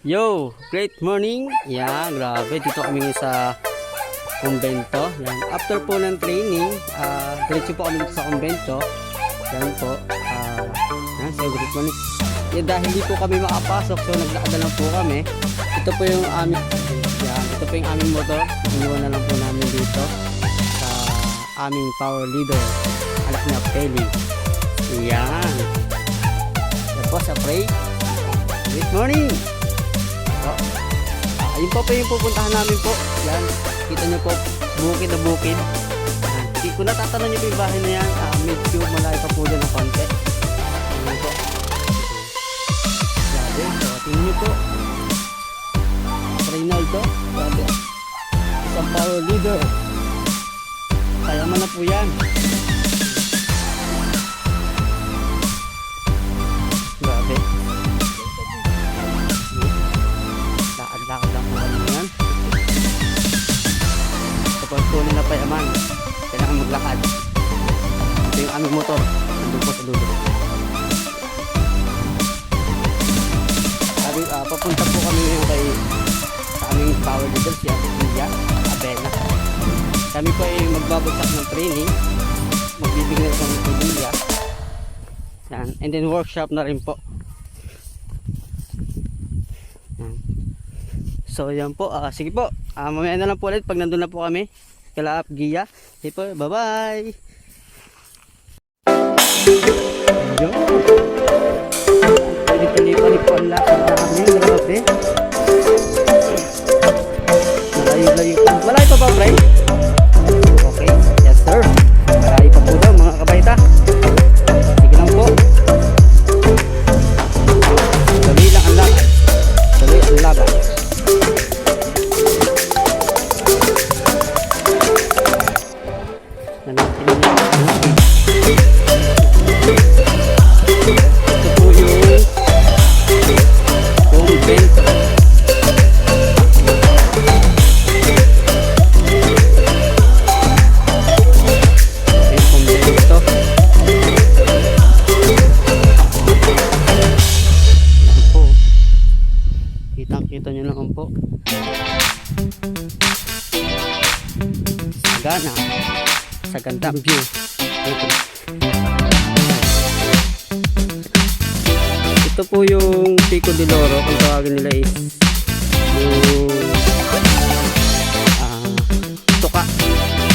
Yo, great morning. Yan, grabe. Dito kami sa kumbento. Yan. After po ng training, ah diretso po kami dito sa kumbento. Yan po. Ah, yan, say great morning. Yan, dahil hindi po kami makapasok, so naglaada lang po kami. Ito po yung aming, yan, ito po yung aming motor. Iniwan na lang po namin dito sa aming power leader. Anak niya, Peli. Yan. Yan sa pray. Good morning! Po. Ah, ayun po po yung pupuntahan namin po. Yan. Kita nyo po, bukid na bukid. Yan. Ko natatanong nyo po yung bahay na yan. Ah, medyo malayo pa po dyan ng konti. Ayun po. Grabe. So, tingnan nyo po. Reynaldo. Grabe. Isang power leader. Kaya man na po yan. Tuloy na payaman, kailangan maglakad. Ito yung aming motor. Nandun po sa dulo. Sabi, ah, papunta po kami ngayon kay sa aming power leader si Tia Abena. Kami po ay magbabagsak ng training. Magbibigay ng tuliya. Yan. And then workshop na rin po. So yan po, ah, sige po. Ah, mamaya na lang po ulit pag nandun na po kami. Kala Gia. Sige po, bye-bye. Yun. Pali-pali-pali po ang lakad namin. Grabe. Malayo-layo po. Malayo pa ba, Bray? Okay. Yes, sir. Malayo pa po daw, mga kabayta. Sagana. Sa gandang view. Ito po yung Pico de Loro kung tawagin nila is yung ah, tuka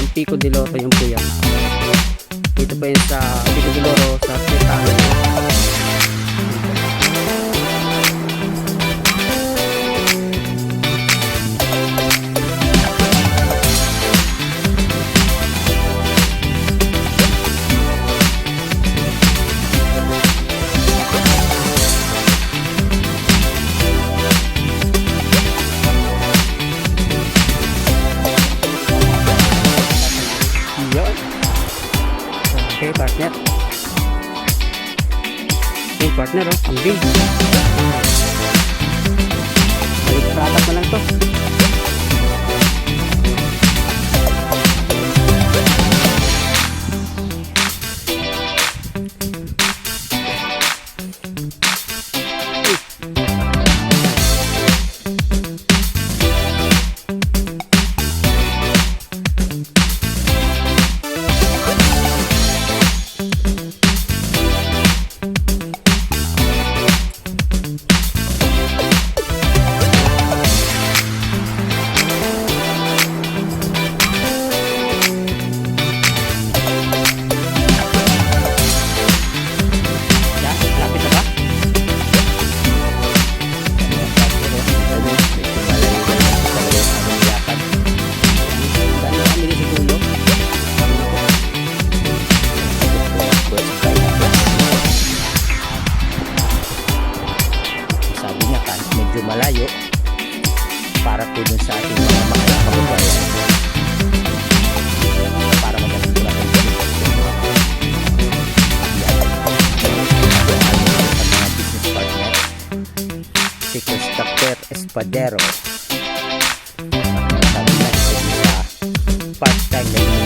ng Pico de Loro yung po yan. Dito po yun sa Pico de Loro sa Sitano. Partner. Okay, partner, oh. Ang big. Balik product mo lang to. Po dun sa ating mga mga kababayan. Para magaling po natin sa mga business partner si Christopher Espadero. Part-time na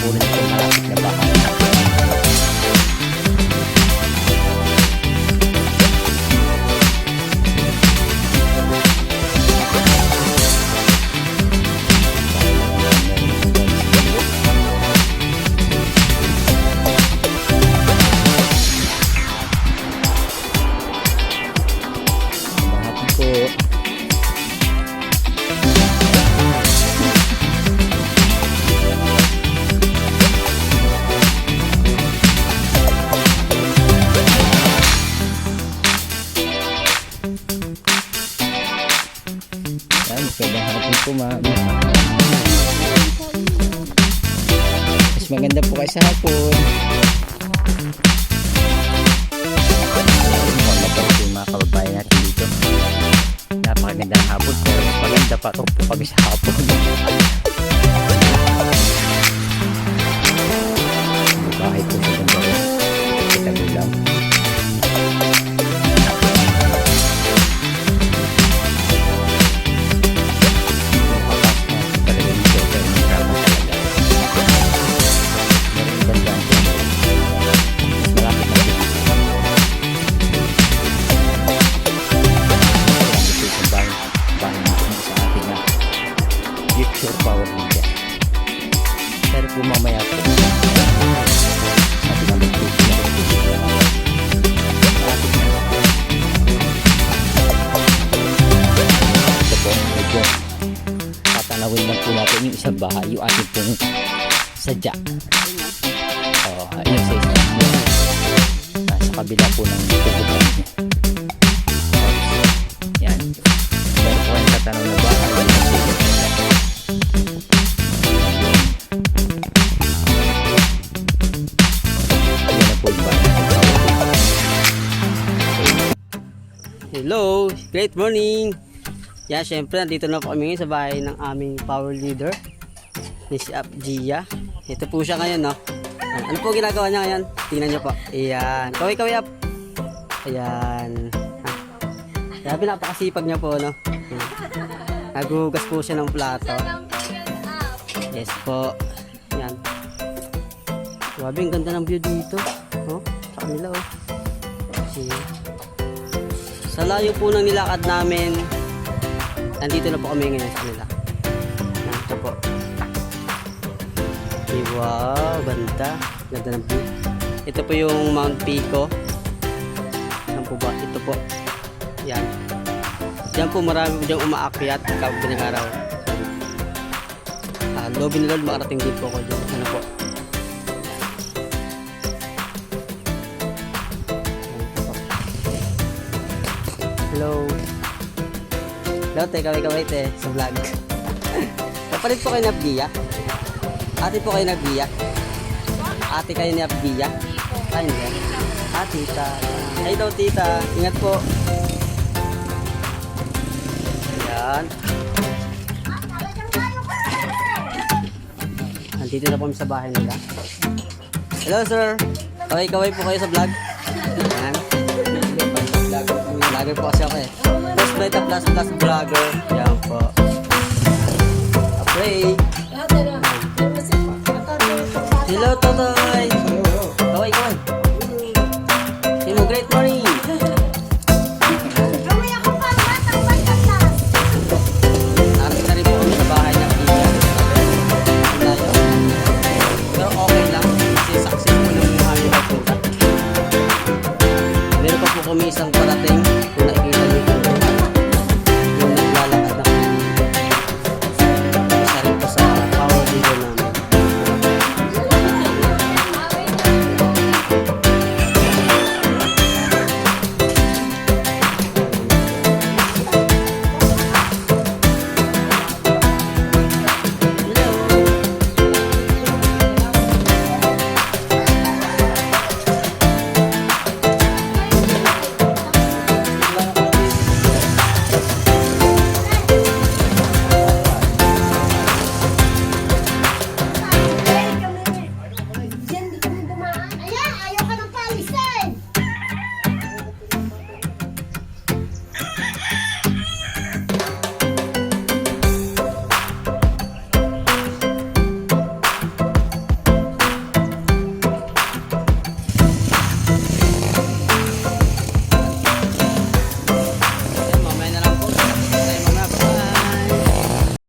kunin itong malapit na bahay. Po ma'am. Mas maganda po kayo sa hapon. Maganda po yung mga kababayan natin dito. Napakaganda ng hapon pero maganda pa ito po kami sa hapon. medyo tatanawin lang po natin yung isang bahay, yung ating pong sadya. Oh, ayun sa isa. Nasa kabila po ng tubuhan niya. Yan. Meron po kayong tatanaw na bahay. Yung. Hello, great morning. Yan, syempre nandito na po kami sa bahay ng aming power leader, Miss Apgia. Ito po siya ngayon, no? Ano po ginagawa niya ngayon? Tingnan niyo po. Ayan. Kaway, kaway up. Ayan. Ha. Grabe, napakasipag niya po, no? Nagugas po siya ng plato. Yes po. Yan. Grabe, ang ganda ng view dito. Oh, sa kanila, oh. Ayan. Sa layo po ng nilakad namin, nandito na po kami ngayon sa kanila. Ito po. Okay, wow, ganda. Ganda ng view. Ito po yung Mount Pico. Yan po ba? Ito po. Yan. Diyan po marami po diyang umaakyat kapag ng araw. Ah, lobby ni Lord, makarating din po ako dyan. Ano po. Hello. Hello, te. Kaway-kaway, te. Sa vlog. Kapalit po kayo ni Abdiya? Ate po kayo ni Abdiya? Ate kayo ni Abdiya? Ay, hindi. Ah, tita. Ay daw, tita. Ingat po. Ayan. Nandito na po kami sa bahay nila. Hello, sir. Kaway-kaway po kayo sa vlog. Ayan. Vlogger po kasi ako eh. Plus Beta Plus Plus Vlogger. Yan po. Pray. Hello, Totoy.